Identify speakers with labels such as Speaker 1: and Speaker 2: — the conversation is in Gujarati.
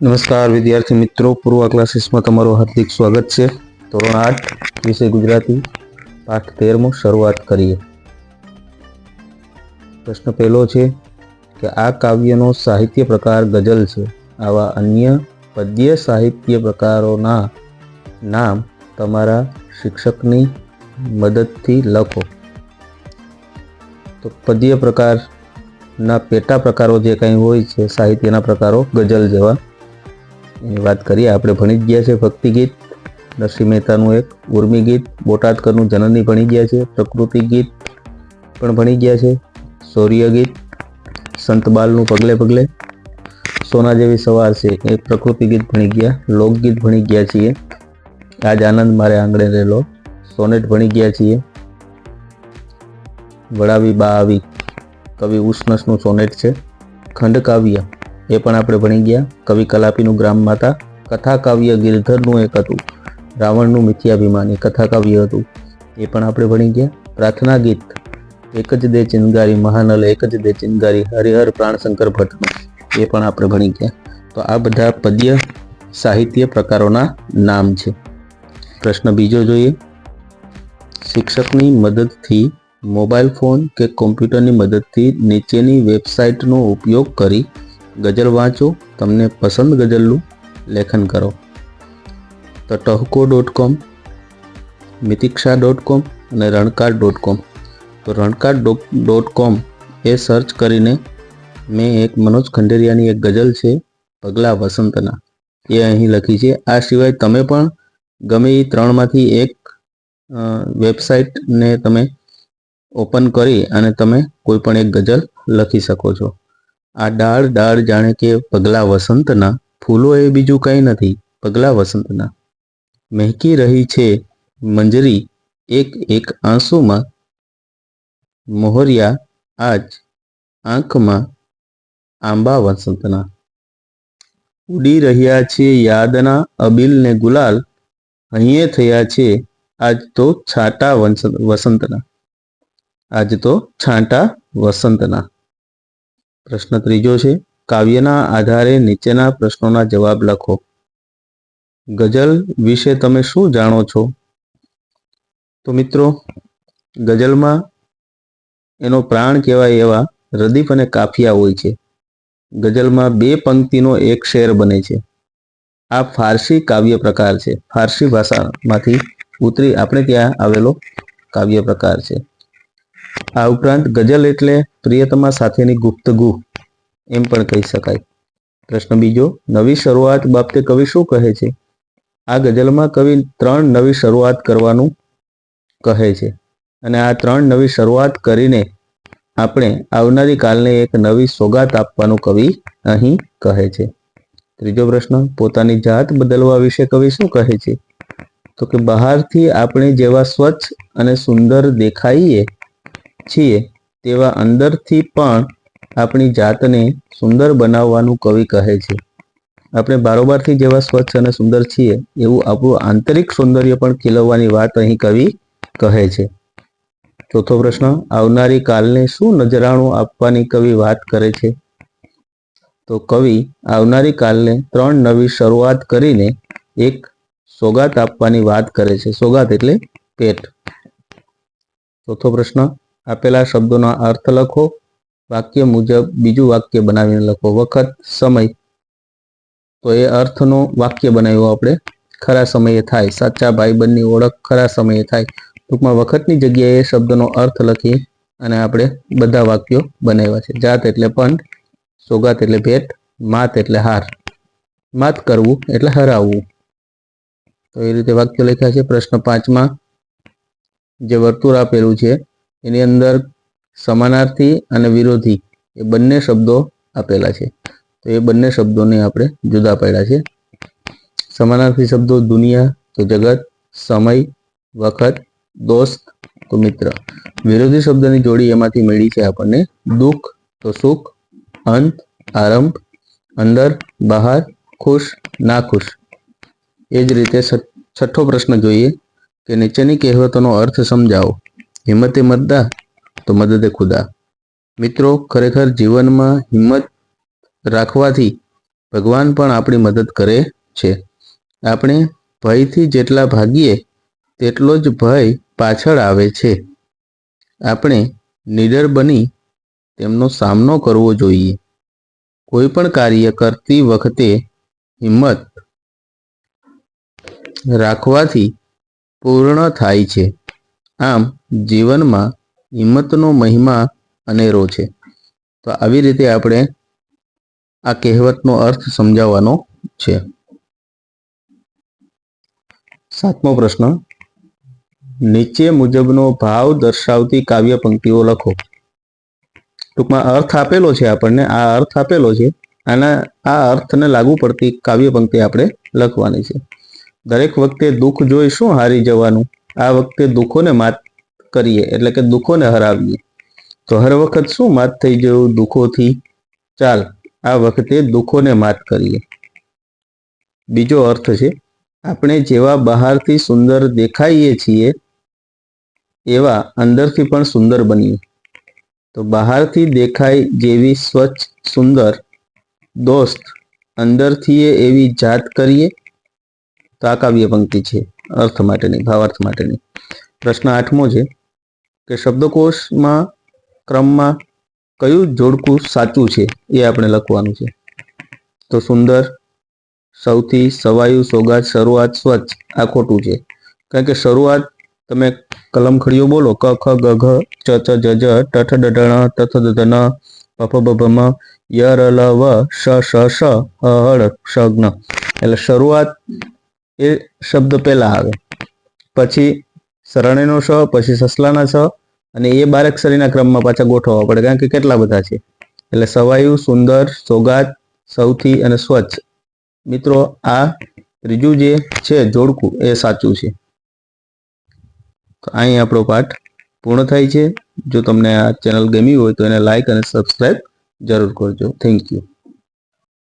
Speaker 1: નમસ્કાર, વિદ્યાર્થી મિત્રો. પૂર્વ ક્લાસીસમાં તમારું હાર્દિક સ્વાગત છે. ધોરણ આઠ, વિષય ગુજરાતી, પાઠ તેરમો, શરૂઆત કરીએ. પ્રશ્ન પહેલો છે કે આ કાવ્યનો સાહિત્ય પ્રકાર ગઝલ છે. આવા અન્ય પદ્ય સાહિત્ય પ્રકારોના નામ તમારા શિક્ષકની મદદથી લખો. તો પદ્ય પ્રકારના પેટા પ્રકારો જે કંઈ હોય છે, સાહિત્યના પ્રકારો ગઝલ જેવા એની વાત કરીએ, આપણે ભણી જ ગયા છે ભક્તિ ગીત, નરસિંહ મહેતાનું એક ઉર્મી ગીત, બોટાદકરનું જનની ભણી ગયા છે, પ્રકૃતિ ગીત પણ ભણી ગયા છે, શૌર્ય ગીત સંતબાલનું પગલે પગલે, સોના જેવી સવાર છે, એ પ્રકૃતિ ગીત ભણી ગયા લોકગીત ભણી ગયા છીએ. આજ આનંદ મારે આંગણે રહેલો, સોનેટ ભણી ગયા છીએ. વડાવી બા આવી કવિ ઉષ્ણસનું સોનેટ છે ખંડ કાવ્ય એ પણ આપણે ભણી ગયા. કવિ કલાપીનું ગ્રામ માતા કથા કાવ્ય ગિરધરનું એક હતું. રાવણનું મિથ્યાભિમાની કથા કાવ્ય હતું. એ પણ આપણે ભણી ગયા. પ્રાર્થના ગીત, એક જ દે ચિનગારી મહાનલ, એક જ દે ચિનગારી હરિહર પ્રાણશંકર ભટ્ટનું એ પણ આપણે ભણી ગયા. તો આ બધા પદ્ય સાહિત્ય પ્રકારોના નામ છે. પ્રશ્ન બીજો જોઈએ. શિક્ષકની મદદથી મોબાઈલ ફોન કે કોમ્પ્યુટરની મદદથી નીચેની વેબસાઇટનો ઉપયોગ કરી ગઝલ વાંચો, તમને પસંદ ગઝલનું લેખન કરો. તો ટહકો ડોટ કોમ, મિતિક્ષા ડોટ કોમ અને રણકાર ડોટ કોમ. તો રણકાર ડોટ કોમ એ સર્ચ કરીને મેં એક મનોજ ખંડેરિયાની એક ગઝલ છે, પગલા વસંતના. એ અહીં લખી છે. આ સિવાય તમે પણ ગમે એ ત્રણમાંથી એક વેબસાઇટને તમે ઓપન કરી અને તમે કોઈ પણ એક ગઝલ લખી શકો છો. આ ડાળ ડાળ જાણે કે પગલા વસંતના ફૂલો એ બીજું કંઈ નથી, પગલા વસંતના. મહેકી રહી છે મંજરી, એક એક આંસુમાં, મોહરિયા આજ આંખમાં આંબા વસંતના. ઉડી રહ્યા છે યાદના અબિલ ને ગુલાલ અહીંયા થયા છે આજ તો છાટા વસંતના. આજ તો છાંટા વસંતના. પ્રશ્ન ત્રીજો છે, કાવ્યના આધારે નીચેના પ્રશ્નોના જવાબ લખો. ગઝલ વિશે તમે શું જાણો છો? તો મિત્રો, ગઝલમાં એનો પ્રાણ કહેવાય એવા રદીફ અને કાફિયા હોય છે. ગઝલમાં બે પંક્તિનો એક શેર બને છે. આ ફારસી કાવ્ય પ્રકાર છે. ફારસી ભાષામાંથી ઉતરી આપણે ત્યાં આવેલો કાવ્ય પ્રકાર છે. આ ઉપરાંત ગઝલ એટલે પ્રિયતમા સાથેની ગુપ્તગુ, એમ પણ કહી શકાય. પ્રશ્ન બીજો, નવી શરૂઆત બાબતે કવિ શું કહે છે? આ ગઝલમાં કવિ ત્રણ નવી શરૂઆત કરવાનું કહે છે અને આ ત્રણ નવી શરૂઆત કરીને આપણે આવનારી કાલને એક નવી સોગાત આપવાનું કવિ અહીં કહે છે. ત્રીજો પ્રશ્ન, પોતાની જાત બદલવા વિશે કવિ શું કહે છે? તો કે બહારથી આપણે જેવા સ્વચ્છ અને સુંદર દેખાઈએ છીએ તેવા અંદરથી પણ આપણી જાતને સુંદર બનાવવાનું કવિ કહે છે. આપણે બારોબારથી જેવા સ્વચ્છ અને સુંદર છીએ એવું આપણું આંતરિક સૌંદર્ય પણ ખીલવવાની વાત અહીં કવિ કહે છે. ચોથો પ્રશ્ન, આવનારી કાલને શું નજરાણું આપવાની કવિ વાત કરે છે? તો કવિ, આવનારી કાલને ત્રણ નવી શરૂઆત કરીને એક સોગાત આપવાની વાત કરે છે. સોગાત એટલે પેટ. ચોથો પ્રશ્ન આપેલા શબ્દોના અર્થ લખો. વાક્ય મુજબ બીજું વાક્ય બનાવીને લખો. વખત, સમય. તો એ અર્થનો વાક્ય બનાવ્યો આપણે. ખરા સમયે થાય. સાચા ભાઈબંધની ઓળખ ખરા સમયે થાય. ટૂંકમાં વખતની જગ્યાએ શબ્દનો અર્થ લખી અને આપણે બધા વાક્યો બનાવ્યા છે. જાત એટલે પંડ સોગાત એટલે ભેટ, માત એટલે હાર. માત કરવું એટલે હરાવવું. તો એ રીતે વાક્યો લખ્યા છે. પ્રશ્ન પાંચમાં જે વર્તુળ આપેલું છે એની અંદર સમાનાર્થી અને વિરોધી એ બંને શબ્દો આપેલા છે. તો એ બંને શબ્દોને આપણે જુદા પાડ્યા છે. સમાનાર્થી શબ્દો દુનિયા તો જગત, સમય, વખત, દોસ્ત તો મિત્ર. વિરોધી શબ્દની જોડી એમાંથી મળી છે આપણને દુઃખ તો સુખ, અંત, આરંભ, અંદર, બહાર, ખુશ ના ખુશ એ જ રીતે છઠ્ઠો પ્રશ્ન જોઈએ કે નીચેની કહેવતોનો અર્થ સમજાવો. હિંમતે મતદા તો મદદે ખુદા. મિત્રો, ખરેખર જીવનમાં હિંમત રાખવાથી ભગવાન પણ આપણી મદદ કરે છે. આપણે ભયથી જેટલા ભાગીએ, તેટલો જ ભય પાછળ આવે છે. આપણે નીડર બની તેમનો સામનો કરવો જોઈએ. કોઈ પણ કાર્ય કરતી વખતે હિંમત રાખવાથી પૂર્ણ થાય છે. આમ જીવનમાં હિંમતનો મહિમા અનેરો છે. તો આવી રીતે આપણે આ કહેવતનો અર્થ સમજાવવાનો છે. સાતમો પ્રશ્ન, નીચે મુજબનો ભાવ દર્શાવતી કાવ્ય પંક્તિઓ લખો. ટૂંકમાં અર્થ આપેલો છે આપણને, આ અર્થ આપેલો છે, અને આ અર્થને લાગુ પડતી કાવ્ય પંક્તિ આપણે લખવાની છે. દરેક વખતે દુઃખ જોઈ શું હારી જવાનું? આ વખતે દુઃખોને માત કરીએ, એટલે કે દુઃખોને હરાવીએ. તો હર વખત શું માત થઈ જવું દુઃખોથી? ચાલ, આ વખતે દુઃખોને માત કરીએ. બીજો અર્થ છે, આપણે જેવા બહારથી સુંદર દેખાઈએ છીએ, એવા અંદરથી પણ સુંદર બનીએ. તો બહારથી દેખાય જેવી સ્વચ્છ, સુંદર, દોસ્ત, અંદરથી એવી જાત કરીએ, તો આ કાવ્ય પંક્તિ છે. અર્થ માટેની, ભાવાર્થ માટેની. પ્રશ્ન આઠમો છે કે શબ્દકોશમાં, ક્રમમાં કયું જોડકું સાચું છે એ આપણે લખવાનું છે. તો સુંદર, સૌથી, સવાયું સોગાત શરૂઆત, સ્વચ્છ, આ ખોટું છે. કારણ કે શરૂઆત તમે કલમ ખડીઓ બોલો, ક, ખ, ગ, ઘ, ચ ચ, જ જ ટઠ ઠ, ડ, ઢ, ણ, ત દ ન, પ, ફ ભ મ, ય, ર, લ, વ, શ શ શ હળ શગ્ન એટલે શરૂઆત એ શબ્દ પહેલા આવે. પછી સરણેનો સ, પછી સસલાના સ અને એ બારેક્ષરીના ક્રમમાં પાછા ગોઠવવા પડે, કારણ કે કેટલા બધા છે. એટલે સવાયું, સુંદર, સોગાત, સૌથી અને સ્વચ્છ. મિત્રો, આ ત્રીજું જે છે, જોડકું, એ સાચું છે. તો અહીં આપણો પાઠ પૂર્ણ થાય છે. જો તમને આ ચેનલ ગમી હોય તો એને લાઈક અને સબસ્ક્રાઈબ જરૂર કરજો. Thank you.